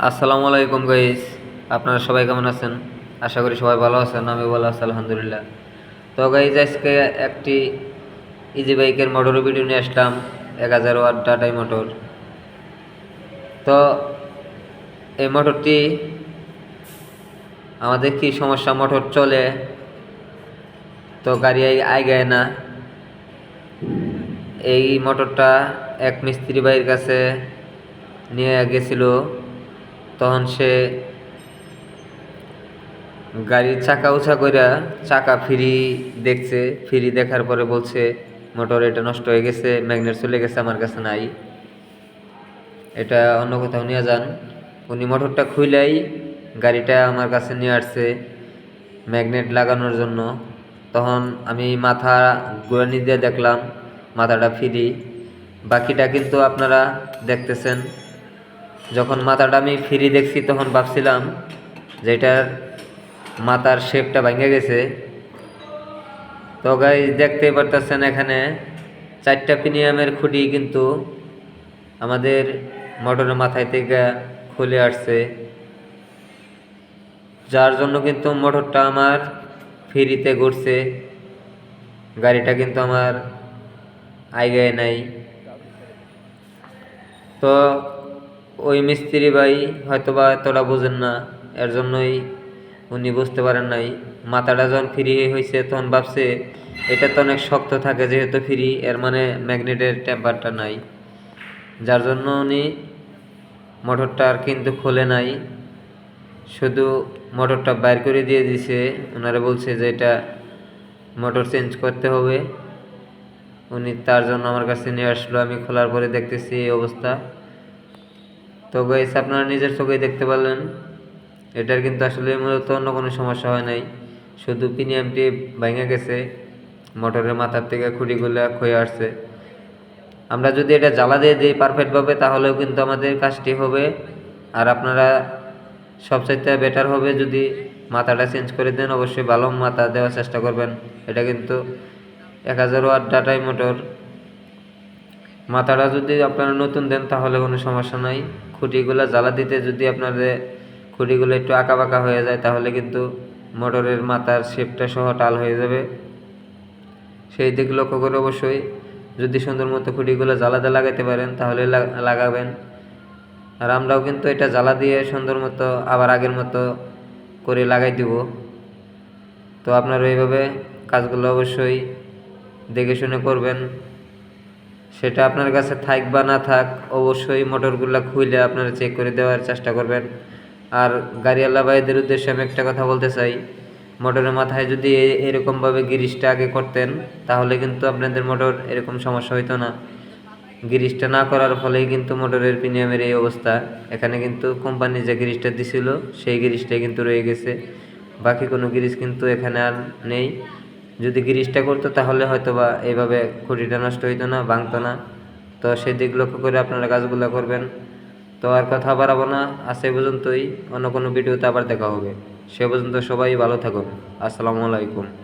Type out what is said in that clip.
আসসালামু আলাইকুম গাইস আপনারা সবাই কেমন আছেন? আশা করি সবাই ভালো আছেন আমি ভালো আছি, আলহামদুলিল্লাহ। তো গাইজ আজকে একটি ইজি বাইকের মোটর ভিডিও নিয়ে আসলাম এক হাজার ওয়াট টাটাই মোটর তো এই মোটরটি আমাদের কি সমস্যা? মোটর চলে, তো গাড়ি আগায় না। এই মোটরটা এক মিস্ত্রি ভাইয়ের কাছে নিয়ে গেছিল। তখন সে গাড়ির চাকা উঁচা কইরা চাকা ফ্রি দেখছে, ফ্রি দেখার পরে বলছে, মোটর এটা নষ্ট হয়ে গেছে, ম্যাগনেট চলে গেছে আমার কাছে নাই। এটা অন্য কোথাও নিয়ে যান। উনি মোটরটা খুইলাই গাড়িটা আমার কাছে নিয়ে আসছে ম্যাগনেট লাগানোর জন্য। তখন আমি মাথা গোড়ানি দিয়ে দেখলাম, মাথাটা ফ্রি। বাকিটা কিন্তু আপনারা দেখতেছেন। যখন মাথাটা আমি ফ্রি দেখছি, তখন ভাবছিলাম যে এটার মাথার শেপটা ভেঙে গেছে। তো গাই দেখতে পারতেছেন এখানে চারটা প্রিমিয়ামের খুঁটি কিন্তু আমাদের মোটরের মাথায় থেকে খুলে আসছে। যার জন্য কিন্তু মোটরটা আমার ফ্রিতে ঘুরছে। গাড়িটা কিন্তু আমার আইগায় নাই। তো ওই মিস্ত্রি ভাই হয়তোবা এতটা বোঝেন না, এর জন্যই উনি বুঝতে পারেন নাই। মাথাটা যখন ফ্রি হয়েছে তখন ভাবছে, এটা তো অনেক শক্ত থাকে যেহেতু ফ্রি এর মানে ম্যাগনেটের টেম্পারটা নাই। যার জন্য উনি মোটরটা আর কিন্তু খোলে নাই। শুধু মোটরটা বাইর করে দিয়ে দিছে। ওনারা বলছে যে, এটা মোটর চেঞ্জ করতে হবে। উনি তার জন্য আমার কাছে নিয়ে আসলো। আমি খোলার পরে দেখতেছি এই অবস্থা। তো গাইস আপনারা নিজের চোখেই দেখতে পারলেন। এটার কিন্তু আসলে মূলত অন্য কোনো সমস্যা হয় নাই। শুধু প্রিমিয়ামটি ভেঙে গেছে, মোটরের মাথার থেকে খুঁটিগুলো ক্ষয়ে আসছে। আমরা যদি এটা জ্বালা দিয়ে দিই পারফেক্টভাবে তাহলেও কিন্তু আমাদের কাজটি হবে। আর আপনারা সবচাইতে বেটার হবে যদি মাথাটা চেঞ্জ করে দেন, অবশ্যই ভালো মাথা দেওয়ার চেষ্টা করবেন। এটা কিন্তু এক হাজার ওয়াট ডাটাই মোটর মাথাটা যদি আপনারা নতুন দেন, তাহলে কোনো সমস্যা নাই। খুঁটিগুলো জ্বালা দিতে যদি আপনাদের খুঁটিগুলো একটু আঁকা বাঁকা হয়ে যায়, তাহলে কিন্তু মোটরের মাথার শেপটা সহ টাল হয়ে যাবে। সেই দিক লক্ষ্য করে অবশ্যই যদি সুন্দর মতো খুঁটিগুলো জ্বালাতে লাগাইতে পারেন, তাহলে লাগাবেন। আর আমরাও কিন্তু এটা জ্বালা দিয়ে সুন্দর মতো আবার আগের মতো করে লাগাই দিব। তো আপনারা এইভাবে কাজগুলো অবশ্যই দেখে শুনে করবেন। সেটা আপনার কাছে থাক বা না থাক, অবশ্যই মোটরগুলো খুলে আপনারা চেক করে দেওয়ার চেষ্টা করবেন। আর গাড়িওয়ালা ভাইদের উদ্দেশ্যে আমি একটা কথা বলতে চাই। মোটরের মাথায় যদি এরকমভাবে গিরিশটা আগে করতেন, তাহলে কিন্তু আপনাদের মোটর এরকম সমস্যা হইতো না। গিরিশটা না করার ফলেই কিন্তু মোটরের প্রিমিয়ামের এই অবস্থা। এখানে কিন্তু কোম্পানি যে গিরিশটা দিছিল, সেই গিরিশটাই কিন্তু রয়ে গেছে। বাকি কোনো গিরিশ কিন্তু এখানে আর নেই। যদি গিরিশটা করতো তাহলে হয়তো বা এইভাবে খুঁটিটা নষ্ট হইতো না, ভাঙতো না। তো সেদিক লক্ষ্য করে আপনারা কাজগুলো করবেন। তো আর কথা বাড়াবো না। আর সে পর্যন্তই। অন্য কোনো ভিডিওতে আবার দেখা হবে। সে পর্যন্ত সবাই ভালো থাকুন। আসসালামু আলাইকুম।